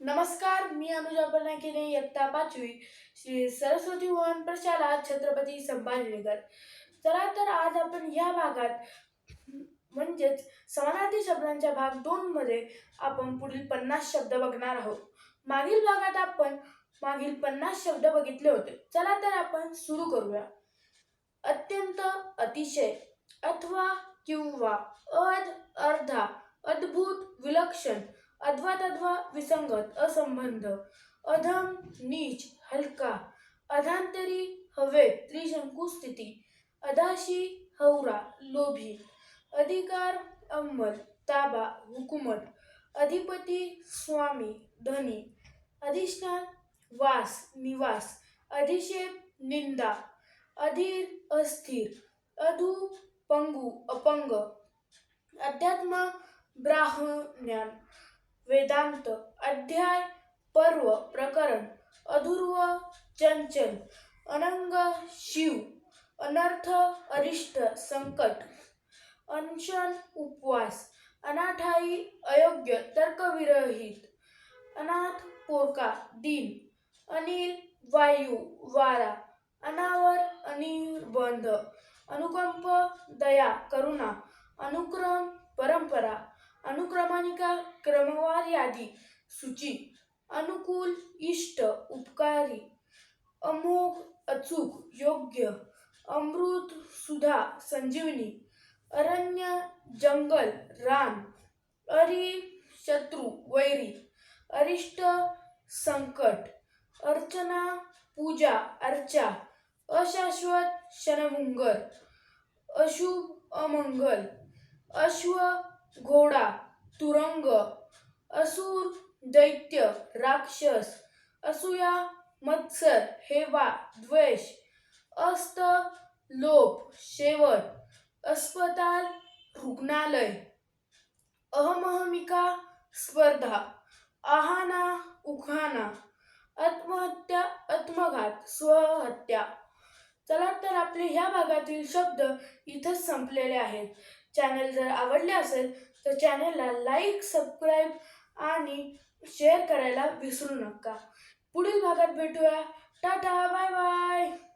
नमस्कार मी अनुजा बनाकिने इयत्ता पाचवी श्री सरस्वती भवन प्रशाला छत्रपती संभाजीनगर. चला तर आज आपण या भागात म्हणजेच समानार्थी शब्दांच्या भाग दोन मध्ये आपण पुढील पन्नास शब्द बघणार आहोत. मागील भागात आपण मागील पन्नास शब्द बघितले होते. चला तर आपण सुरू करूया. अत्यंत अतिशय अथवा किंवा अध अर्धा अद्भुत विलक्षण अद्वा तद्वा विसंगत असंबंध. अधम नीच हलका. अधांतरी हवे त्रिशंकू स्थिती. अदाशी हौरा लोभी. अधिकार अंमल ताबा हुकुमत. अधिपती स्वामी धनी. अधिष्ठान वास निवास. अधिशेप निंदा. अधीर अस्थिर. अधू पंगू अपंग. अध्यात्म ब्राह्मज्ञान वेदांत अध्याय पर्व प्रकरण अधूर्व चंचल अनंग शिव अनर्थ अरिष्ट संकट अनशन उपवास अनाठाई अयोग्य तर्कविरहित अनाथ पोरका दिन अनिल वायू वारा अनावर अनिर्बंध अनुकंप दया करुणा अनुक्रम परंपरा अनुक्रमानिका क्रमवार यादी सूची अनुकूल इष्ट उपकारी अमोघ अचूक योग्य अमृत सुधा संजीवनी अरण्य जंगल रान अरी शत्रू वैरी अरिष्ट संकट अर्चना पूजा अर्चा अशाश्वत शनमुंगर अशुभ अमंगल अश्व घोडा दैत्य राक्षस असूया मत्सर हेवा द्वेष अस्त लोभ शेवट अस्पताल रुग्णालय अहमहमिका स्पर्धा आहाना उखाना आत्महत्या आत्मघात स्वहत्या. चला तर आपले ह्या भागातील शब्द इथंच संपलेले आहेत. चॅनल जर आवडले असेल तर चॅनलला लाईक सबस्क्राईब आणि शेअर करायला विसरू नका. पुढील भागात भेटूया. Tata bye bye.